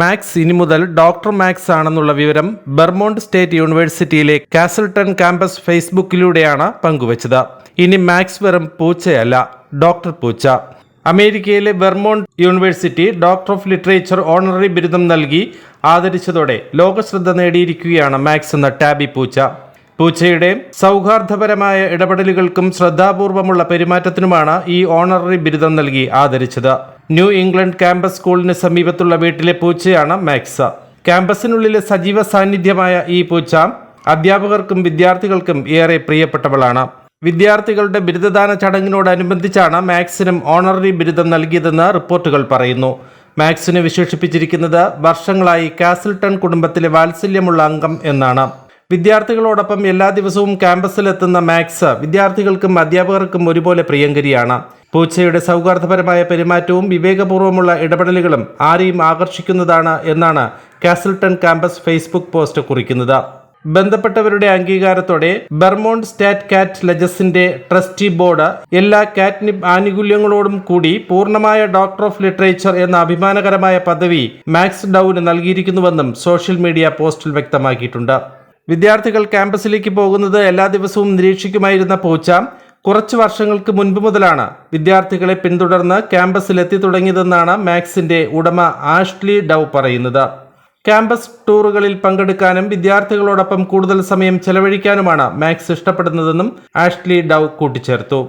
Max ഇനി മുതൽ doctor max ആണെന്നുള്ള വിവരം ബെർമോണ്ട് സ്റ്റേറ്റ് യൂണിവേഴ്സിറ്റിയിലെ കാസൽട്ടൺ ക്യാമ്പസ് ഫേസ്ബുക്കിലൂടെയാണ് പങ്കുവച്ചത്. ഇനി മാക്സ് വെറും പൂച്ചയല്ല ഡോക്ടർ പൂച്ച. അമേരിക്കയിലെ Vermont university doctor of literature honorary ബിരുദം നൽകി ആദരിച്ചതോടെ ലോകശ്രദ്ധ നേടിയിരിക്കുകയാണ് മാക്സ് എന്ന ടാബി പൂച്ച. പൂച്ചയുടെ സൗഹാർദ്ദപരമായ ഇടപെടലുകൾക്കും ശ്രദ്ധാപൂർവമുള്ള പെരുമാറ്റത്തിനുമാണ് ഈ ഓണററി ബിരുദം നൽകി ആദരിച്ചത്. ന്യൂ ഇംഗ്ലണ്ട് ക്യാമ്പസ് സ്കൂളിന് സമീപത്തുള്ള വീട്ടിലെ പൂച്ചയാണ് മാക്സ. ക്യാമ്പസിനുള്ളിലെ സജീവ സാന്നിധ്യമായ ഈ പൂച്ച അധ്യാപകർക്കും വിദ്യാർത്ഥികൾക്കും ഏറെ പ്രിയപ്പെട്ടവളാണ്. വിദ്യാർത്ഥികളുടെ ബിരുദദാന ചടങ്ങിനോടനുബന്ധിച്ചാണ് മാക്സിനും ഓണററി ബിരുദം നൽകിയതെന്ന് റിപ്പോർട്ടുകൾ പറയുന്നു. മാക്സിനെ വിശേഷിപ്പിച്ചിരിക്കുന്നത് വർഷങ്ങളായി കാസിൽട്ടൺ കുടുംബത്തിലെ വാത്സല്യമുള്ള അംഗം എന്നാണ്. വിദ്യാർത്ഥികളോടൊപ്പം എല്ലാ ദിവസവും ക്യാമ്പസിലെത്തുന്ന മാക്സ് വിദ്യാർത്ഥികൾക്കും അധ്യാപകർക്കും ഒരുപോലെ പ്രിയങ്കരിയാണ്. പൂച്ചയുടെ സൗഹാർദ്ദപരമായ പെരുമാറ്റവും വിവേകപൂർവമുള്ള ഇടപെടലുകളും ആരെയും ആകർഷിക്കുന്നതാണ് എന്നാണ് കാസിൽട്ടൺ ക്യാമ്പസ് ഫേസ്ബുക്ക് പോസ്റ്റ് കുറിക്കുന്നത്. ബന്ധപ്പെട്ടവരുടെ അംഗീകാരത്തോടെ ബെർമോണ്ട് സ്റ്റാറ്റ് കാറ്റ് ലജസിന്റെ ട്രസ്റ്റി ബോർഡ് എല്ലാ കാറ്റ്നിബ് ആനുകൂല്യങ്ങളോടും കൂടി പൂർണമായ ഡോക്ടർ ഓഫ് ലിറ്ററേച്ചർ എന്ന അഭിമാനകരമായ പദവി മാക്സ് ഡൌന് നൽകിയിരിക്കുന്നുവെന്നും സോഷ്യൽ മീഡിയ പോസ്റ്റിൽ വ്യക്തമാക്കിയിട്ടുണ്ട്. വിദ്യാർത്ഥികൾ ക്യാമ്പസിലേക്ക് പോകുന്നത് എല്ലാ ദിവസവും നിരീക്ഷിക്കുമായിരുന്ന പൂച്ച കുറച്ച് വർഷങ്ങൾക്ക് മുൻപ് മുതലാണ് വിദ്യാർത്ഥികളെ പിന്തുടർന്ന് ക്യാമ്പസിലെത്തി തുടങ്ങിയതെന്നാണ് മാക്സിന്റെ ഉടമ ആഷ്ലി ഡൗ പറയുന്നത്. ക്യാമ്പസ് ടൂറുകളിൽ പങ്കെടുക്കാനും വിദ്യാർത്ഥികളോടൊപ്പം കൂടുതൽ സമയം ചെലവഴിക്കാനുമാണ് മാക്സ് ഇഷ്ടപ്പെടുന്നതെന്നും ആഷ്ലി ഡൗ കൂട്ടിച്ചേർത്തു.